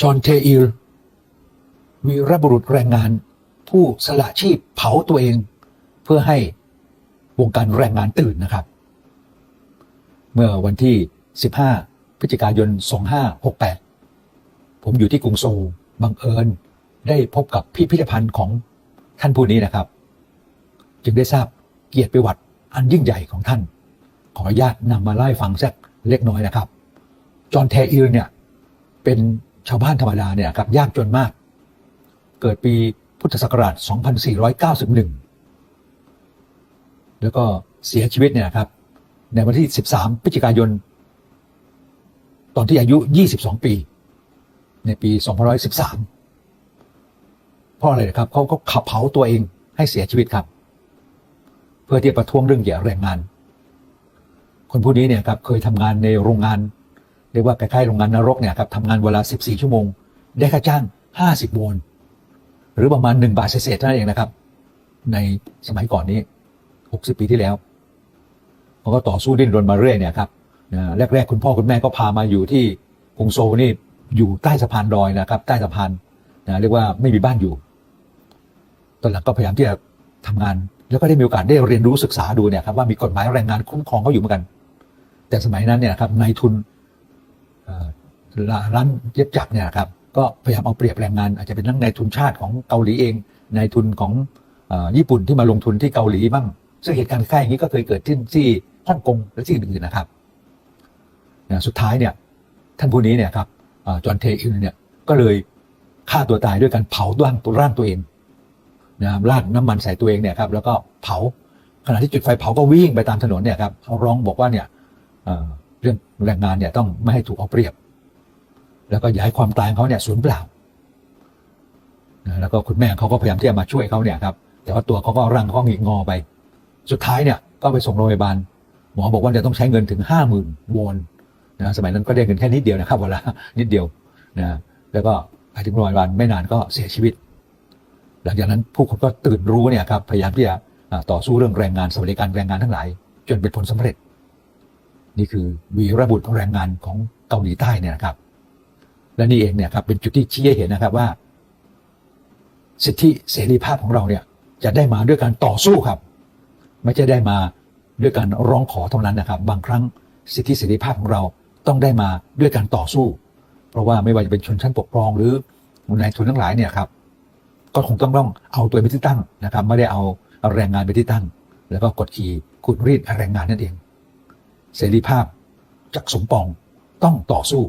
จอห์นเทอิลวีรบุรุษแรงงาน ผู้สละชีพเผาตัวเอง เพื่อให้วงการแรงงานตื่นนะครับ เมื่อวันที่ 15 พฤศจิกายน 2568 ผมอยู่ที่กรุงโซลบังเอิญได้พบกับพิพิธภัณฑ์ของท่านผู้นี้นะครับ จึงได้ทราบเกียรติประวัติอันยิ่งใหญ่ของท่าน ขออนุญาตนำมาไล่ฟังสักเล็กน้อยนะครับ จอห์นเทอิลเนี่ยเป็น ชาวบ้านธรรมดาเนี่ยครับยากจนมาก เกิดปีพุทธศักราช 2491 แล้วก็เสียชีวิตเนี่ยครับ ในวันที่ 13 พฤศจิกายน ตอนที่อายุ 22 ปี ในปี 2513 เพราะอะไรนะครับเขาก็ขับเผาตัวเองให้เสียชีวิตครับ เพื่อที่จะประท้วงเรื่องเหยียแรงงาน คนผู้นี้เนี่ยครับเคยทำงานในโรงงาน เรียกว่าคล้ายๆโรงงานนรกเนี่ยครับทำงานเวลา 14 ชั่วโมง ได้ค่าจ้าง 50วอนหรือประมาณ 1 บาทเศษๆเท่านั้นเองนะครับ ในสมัยก่อนนี้ 60 ปีที่แล้วเขาก็ต่อสู้ดิ้นรนมาเรื่อยเนี่ยครับแรกๆคุณพ่อคุณแม่ก็พามาอยู่ที่กรุงโซลนี่อยู่ใต้สะพานดอยนะครับ ใต้สะพานนะเรียกว่าไม่มีบ้านอยู่ ตอนหลังก็พยายามที่จะทำงาน แล้วก็ได้มีโอกาสได้เรียนรู้ศึกษาดูเนี่ยครับว่ามีกฎหมายแรงงานคุ้มครองเขาอยู่เหมือนกัน แต่สมัยนั้นเนี่ยครับนายทุน ร้านเย็บจักเนี่ยครับก็พยายามเอาเปรียบแรงงานอาจจะเป็นทั้งนายทุนชาติของเกาหลีเองนายทุนของอญี่ปุ่นที่มาลงทุนที่เกาหลีบ้าง ซึ่งเหตุการณ์คล้ายอย่างนี้ก็เคยเกิดขึ้นที่ฮ่องกงและที่อื่นๆนะครับสุดท้ายเนี่ยท่านผู้นี้เนี่ยครับจอห์นเทอิลเนี่ยก็เลยฆ่าตัวตายด้วยการเผาร่างตัวร่างตัวเองนะราดน้ำมันใส่ตัวเองเนี่ยครับแล้วก็เผาขณะที่จุดไฟเผาก็วิ่งไปตามถนนเนี่ยครับเขาร้องบอกว่าเนี่ยเรื่องแรงงานเนี่ยต้องไม่ให้ถูกเอาเปรียบ แล้วก็อย่าให้ความตายของเขาเนี่ยสูญเปล่าแล้วก็คุณแม่เขาก็พยายามที่จะมาช่วยเขาเนี่ยครับ แต่ว่าตัวเขาก็ร่างเขาหงิกงอไป สุดท้ายเนี่ยก็ไปส่งโรงพยาบาล หมอบอกว่าจะต้องใช้เงินถึงห้าหมื่นวอนนะสมัยนั้นก็ได้เงินแค่นิดเดียวนะครับเวละนิดเดียวนะแล้วก็ไปถึงโรงพยาบาลไม่นานก็เสียชีวิต หลังจากนั้นผู้คนก็ตื่นรู้เนี่ยครับพยายามที่จะต่อสู้เรื่องแรงงานสวัสดิการแรงงานทั้งหลาย จนเป็นผลสำเร็จ นี่คือวีรบุตรแรงงานของเกาหลีใต้เนี่ยนะครับ และนี่เองเนี่ยครับเป็นจุดที่ชี้ให้เห็นนะครับว่า สิทธิเสรีภาพของเราเนี่ยจะได้มาด้วยการต่อสู้ครับ ไม่ใช่ได้มาด้วยการร้องขอเท่านั้นนะครับ บางครั้งสิทธิเสรีภาพของเราต้องได้มาด้วยการต่อสู้ เพราะว่าไม่ว่าจะเป็นชนชั้นปกครองหรือนายทุนทั้งหลายเนี่ยครับก็คงต้องต้องเอาตัวเองเป็นที่ตั้งนะครับ ไม่ได้เอาแรงงานเป็นที่ตั้ง แล้วก็กดขี่ขูดรีดแรงงานนั่นเอง เสรีภาพจากสมปองต้องต่อสู้